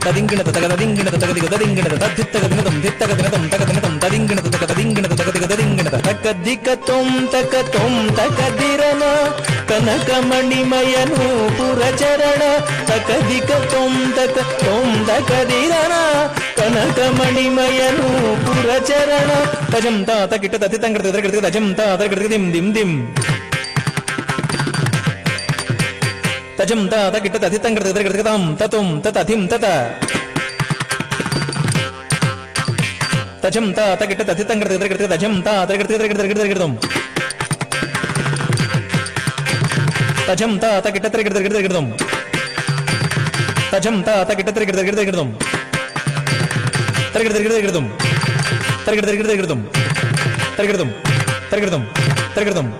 తదింగిణ తగ తదింగిణ తగదిగ తదింగిణ తద్దిత్తగదినతం దిత్తగదినతం తగదినతం తదింగిణ తగ తదింగిణ తగదిగ తదింగిణ తకదిక తొం తక తొం తకదిరన కనకమణిమయను పురచరణ తకదిక తొం తక తొం తకదిరన కనకమణిమయను పురచరణ తజం తాత కిట తతితంగ తగదిగ తజం తాత దిం దిం దిం. తజం తిట్ట కిట తతితంగ తగదిగ తతుం తతథిం తత. తజం తిట్ట కిట తతితంగ తగదిగ తజం తాత తజం తిట్ట కిట తగదిగ తజం తాత కిట తగదిగ తరగడ తరగడ తరగడదాం తరగడ తరగడ తరగడదాం తరగడదాం தகர்தம்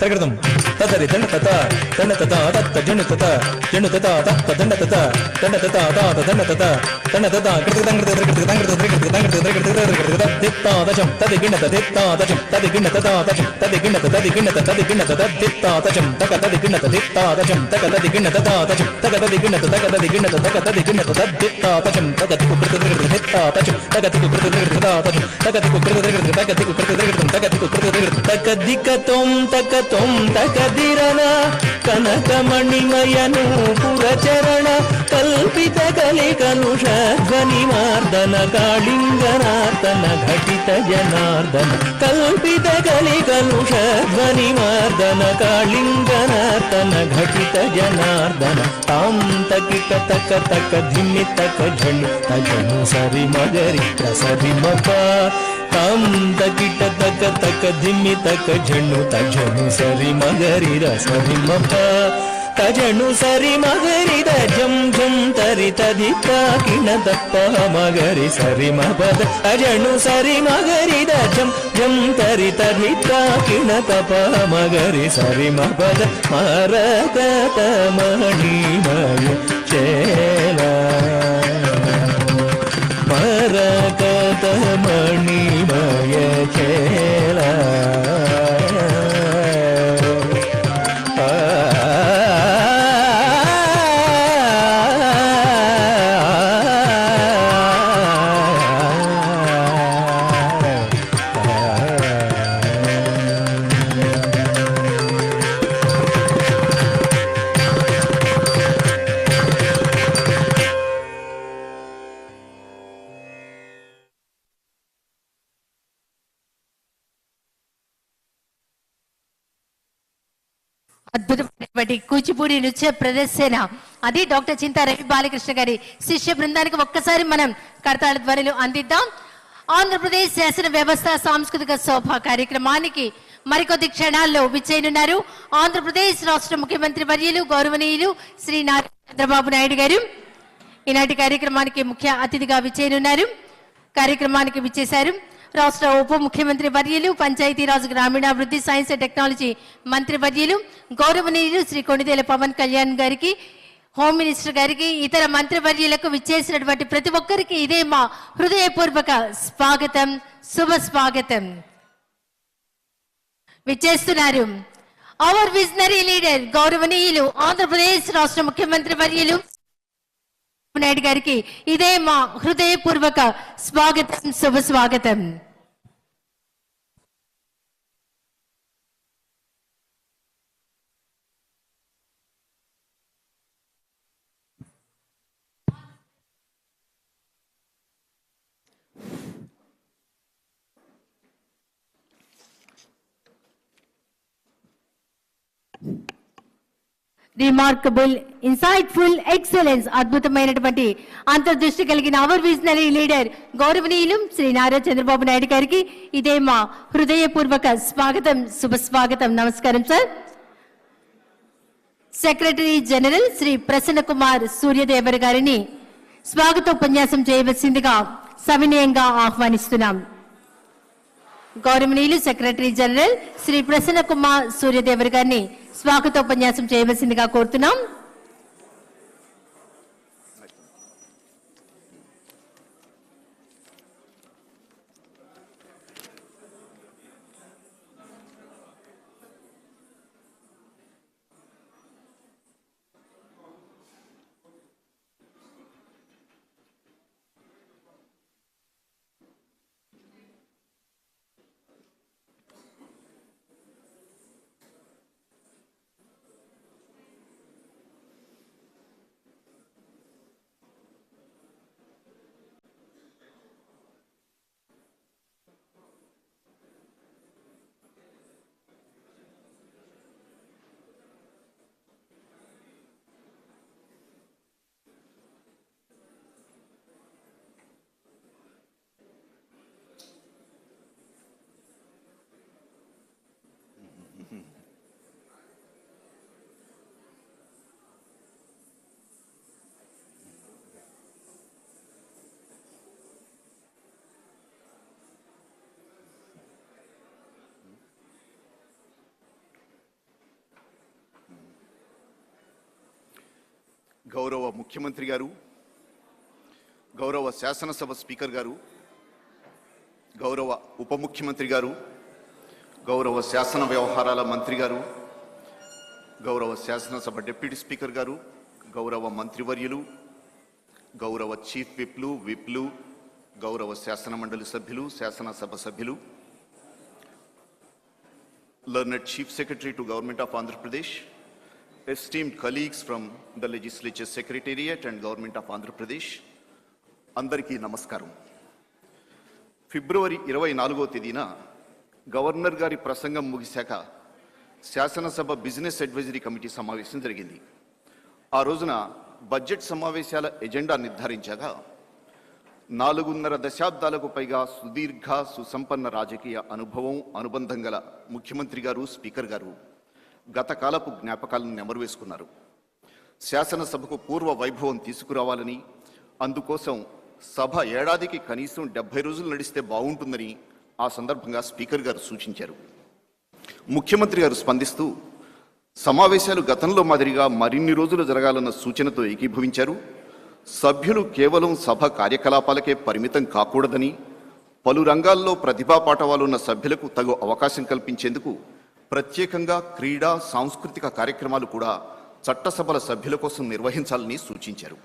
தகர்தம் தத்தரி தண்ட தத்தா தண்ட தத்தா தத்த ஜெண்டு தத்தா ஜெண்டு தத்தா தத்த தண்ட தத்தா தண்ட தத்தா தாத தண்ட தத்தா தண்ட தத்தா கிருத்து தங்கறது திரக்கிறது தங்கறது திரக்கிறது தங்கறது திரக்கிறது திரக்கிறது தித்தா தஜம் ததி கிண்ணத தித்தா தஜம் ததி கிண்ணத தா தஜம் ததி கிண்ணத ததி கிண்ணத ததி கிண்ணத தத் தித்தா தஜம் தக ததி கிண்ணத தித்தா தஜம் தக ததி கிண்ணத தா தஜம் தக ததி கிண்ணத தக ததி கிண்ணத தக ததி கிண்ணத தத் தித்தா தஜம் தக திக்கு கிருத்து திரக்கிறது தித்தா தஜம் தக திக்கு கிருத்து திரக்கிறது தா தஜம் தக திக்கு கிருத்து திரக்கிறது தக திக்கு கிருத்து திரக்கிறது தக திக்கு கிருத்து திரக்கிறது தக திக்க తొంతక తొంతక దిరన కనకమణిమయను పురచరణ కల్పిత కలికనుష ధ్వని మార్దన కాళింగనార్దన ఘటిత జనార్దన కల్పిత కలికనుష ధ్వని మార్దన కాళింగనార్దన ఘటిత జనార్దన తాంతకి కతక తక ధిమ్మి తక ఝణి తగను సరి మగరి ప్రసరి మప తాం తకిట తక తక ధిమి తక ఝణు తజను సరి మగరి రసరి మప తజను సరి మగరి జం జం తరి తది తాకిన దప్ప మగరి సరి మపద తజను సరి మగరి జం జం తరి తది తాకిన తప మగరి సరి మపద మరకత మణిమయ చేలా మరకత మణిమయ கேள అద్భుతమైనటువంటి కూచిపూడి నృత్య ప్రదర్శన. అది డాక్టర్ చింతా రవి బాలకృష్ణ గారి శిష్య బృందానికి ఒక్కసారి మనం కర్తాళ ధ్వనిలు అందిద్దాం. ఆంధ్రప్రదేశ్ శాసన వ్యవస్థ సాంస్కృతిక శోభ కార్యక్రమానికి మరికొద్ది క్షణాల్లో విచ్చేయనున్నారు. ఆంధ్రప్రదేశ్ రాష్ట్ర ముఖ్యమంత్రి వర్యులు గౌరవనీయులు శ్రీ నారా చంద్రబాబు నాయుడు గారు. ఈనాటి కార్యక్రమానికి ముఖ్య అతిథిగా విచ్చేయనున్నారు. కార్యక్రమానికి విచ్చేశారు. రాష్ట్ర ఉప ముఖ్యమంత్రి వర్యులు పంచాయతీరాజ్ గ్రామీణాభివృద్ధి సైన్స్ అండ్ టెక్నాలజీ మంత్రి వర్యులు గౌరవనీయులు శ్రీ కొణిదేల పవన్ కళ్యాణ్ గారికి హోమ్ మినిస్టర్ గారికి ఇతర మంత్రివర్యులకు విచ్చేసినటువంటి ప్రతి ఒక్కరికి ఇదే మా హృదయపూర్వక స్వాగతం శుభ స్వాగతం. విచ్చేస్తున్నారు అవర్ విజనరీ లీడర్ గౌరవనీయులు ఆంధ్రప్రదేశ్ రాష్ట్ర ముఖ్యమంత్రి వర్యులు. నాయుడు గారికి ఇదే మా హృదయపూర్వక స్వాగతం శుభ స్వాగతం. రిమార్కబుల్ ఇన్సైట్ఫుల్ ఎక్సలెన్స్ అద్భుతమైనటువంటి అంతర్దృష్టి కలిగిన అవర్ విజనరీ లీడర్ గౌరవనీయులు శ్రీ నారా చంద్రబాబు నాయుడు గారికి ఇదే మా హృదయపూర్వక స్వాగతం శుభస్వాగతం నమస్కారం sir secretary general Shri Prasanna Kumar Suryadevar గారిని స్వాగతోపన్యాసం చేయవలసిందిగా సవినయంగా ఆహ్వానిస్తున్నాం. గౌరవనీయులు సెక్రటరీ జనరల్ శ్రీ ప్రసన్న కుమార్ సూర్యదేవర్ గారిని స్వాగతోపన్యాసం చేయవలసిందిగా కోరుతున్నాం. గౌరవ ముఖ్యమంత్రి గారు గౌరవ శాసనసభ స్పీకర్ గారు గౌరవ ఉప ముఖ్యమంత్రి గారు గౌరవ శాసన వ్యవహారాల మంత్రి గారు గౌరవ శాసనసభ డిప్యూటీ స్పీకర్ గారు గౌరవ మంత్రివర్యులు గౌరవ చీఫ్ విప్లు విప్లు గౌరవ శాసన మండలి సభ్యులు శాసనసభ సభ్యులు learned chief secretary to government of Andhra Pradesh esteemed colleagues from the Legislature Secretariat and Government of Andhra Pradesh, అందరికీ నమస్కారం. ఫిబ్రవరి ఇరవై నాలుగో తేదీన గవర్నర్ గారి ప్రసంగం ముగిశాక శాసనసభ బిజినెస్ అడ్వైజరీ కమిటీ సమావేశం జరిగింది. ఆ రోజున బడ్జెట్ సమావేశాల ఎజెండా నిర్ధారించగా నాలుగున్నర దశాబ్దాలకు పైగా సుదీర్ఘ సుసంపన్న రాజకీయ అనుభవం అనుబంధం గల ముఖ్యమంత్రి గారు స్పీకర్ గారు గత కాలపు జ్ఞాపకాలను నెమరువేసుకున్నారు. శాసనసభకు పూర్వ వైభవం తీసుకురావాలని అందుకోసం సభ ఏడాదికి కనీసం డెబ్బై రోజులు నడిస్తే బాగుంటుందని ఆ సందర్భంగా స్పీకర్ గారు సూచించారు. ముఖ్యమంత్రి గారు స్పందిస్తూ సమావేశాలు గతంలో మాదిరిగా మరిన్ని రోజులు జరగాలన్న సూచనతో ఏకీభవించారు. సభ్యులు కేవలం సభ కార్యకలాపాలకే పరిమితం కాకూడదని పలు రంగాల్లో ప్రతిభా పాఠవాలున్న సభ్యులకు తగు అవకాశం కల్పించేందుకు ప్రత్యేకంగా క్రీడా సాంస్కృతిక కార్యక్రమాలు కూడా చట్టసభల సభ్యుల కోసం నిర్వహించాలని సూచించారు.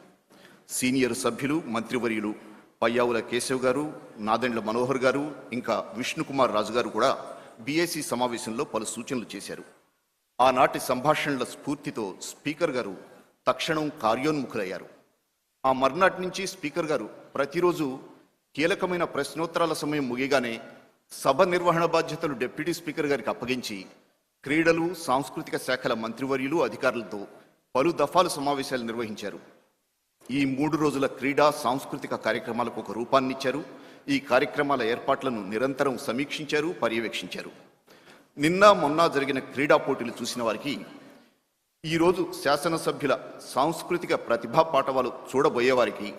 సీనియర్ సభ్యులు మంత్రివర్యులు పయ్యావుల కేశవ్ గారు నాదెండ్ల మనోహర్ గారు ఇంకా విష్ణుకుమార్ రాజు గారు కూడా బీఏసీ సమావేశంలో పలు సూచనలు చేశారు. ఆనాటి సంభాషణల స్ఫూర్తితో స్పీకర్ గారు తక్షణం కార్యోన్ముఖులయ్యారు. ఆ మర్నాటి నుంచి స్పీకర్ గారు ప్రతిరోజు కీలకమైన ప్రశ్నోత్తరాల సమయం ముగియగానే సభ నిర్వహణ బాధ్యతలు డిప్యూటీ స్పీకర్ గారికి అప్పగించి క్రీడలు సాంస్కృతిక శాఖల మంత్రివర్యులు అధికారులతో పలు దఫాలు సమావేశాలు నిర్వహించారు. ఈ మూడు రోజుల క్రీడా సాంస్కృతిక కార్యక్రమాలకు ఒక రూపాన్నిచ్చారు ఈ కార్యక్రమాల ఏర్పాట్లను నిరంతరం సమీక్షించారు పర్యవేక్షించారు. నిన్న మొన్న జరిగిన క్రీడా పోటీలు చూసిన వారికి ఈరోజు శాసనసభ్యుల సాంస్కృతిక ప్రతిభా పాఠవాలు చూడబోయేవారికి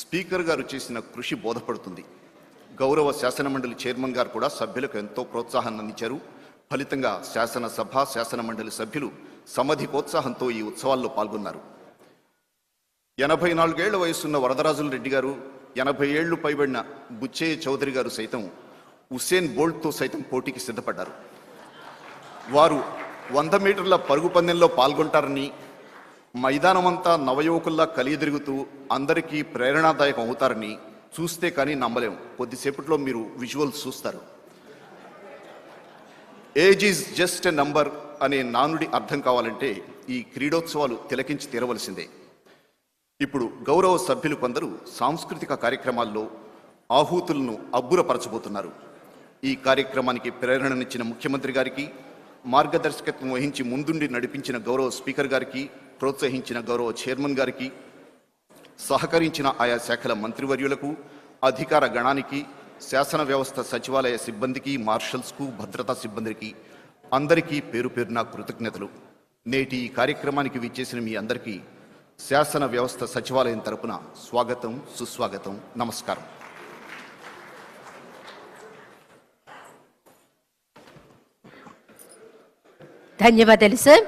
స్పీకర్ గారు చేసిన కృషి బోధపడుతుంది. గౌరవ శాసనమండలి చైర్మన్ గారు కూడా సభ్యులకు ఎంతో ప్రోత్సాహాన్ని అందించారు. ఫలితంగా శాసనసభ శాసనమండలి సభ్యులు సమధికోత్సాహంతో ఈ ఉత్సవాల్లో పాల్గొన్నారు. ఎనభై నాలుగేళ్ళ వయసున్న వరదరాజుల రెడ్డి గారు ఎనభై ఏళ్ళు పైబడిన బుచ్చయ్య చౌదరి గారు సైతం హుస్సేన్ బోల్ట్తో సైతం పోటీకి సిద్ధపడ్డారు. వారు వంద మీటర్ల పరుగు పందెంలో పాల్గొంటారని మైదానమంతా నవయువకుల్లా కలియదిరుగుతూ అందరికీ ప్రేరణాదాయకం అవుతారని చూస్తే కానీ నమ్మలేం కొద్దిసేపట్లో మీరు విజువల్స్ చూస్తారు. Age is just a number అనే నానుడి అర్థం కావాలంటే ఈ క్రీడోత్సవాలు తిలకించి తీరవలసిందే. ఇప్పుడు గౌరవ సభ్యులు కొందరు సాంస్కృతిక కార్యక్రమాల్లో ఆహూతులను అబ్బురపరచబోతున్నారు. ఈ కార్యక్రమానికి ప్రేరణనిచ్చిన ముఖ్యమంత్రి గారికి మార్గదర్శకత్వం వహించి ముందుండి నడిపించిన గౌరవ స్పీకర్ గారికి ప్రోత్సహించిన గౌరవ చైర్మన్ గారికి సహకరించిన ఆయా శాఖల మంత్రివర్యులకు అధికార గణానికి శాసన వ్యవస్థ సచివాలయ సిబ్బందికి మార్షల్స్కు భద్రతా సిబ్బందికి అందరికీ పేరు పేరున కృతజ్ఞతలు. నేటి ఈ కార్యక్రమానికి విచ్చేసిన మీ అందరికీ శాసన వ్యవస్థ సచివాలయం తరపున స్వాగతం సుస్వాగతం నమస్కారం. ధన్యవాదాలు సార్.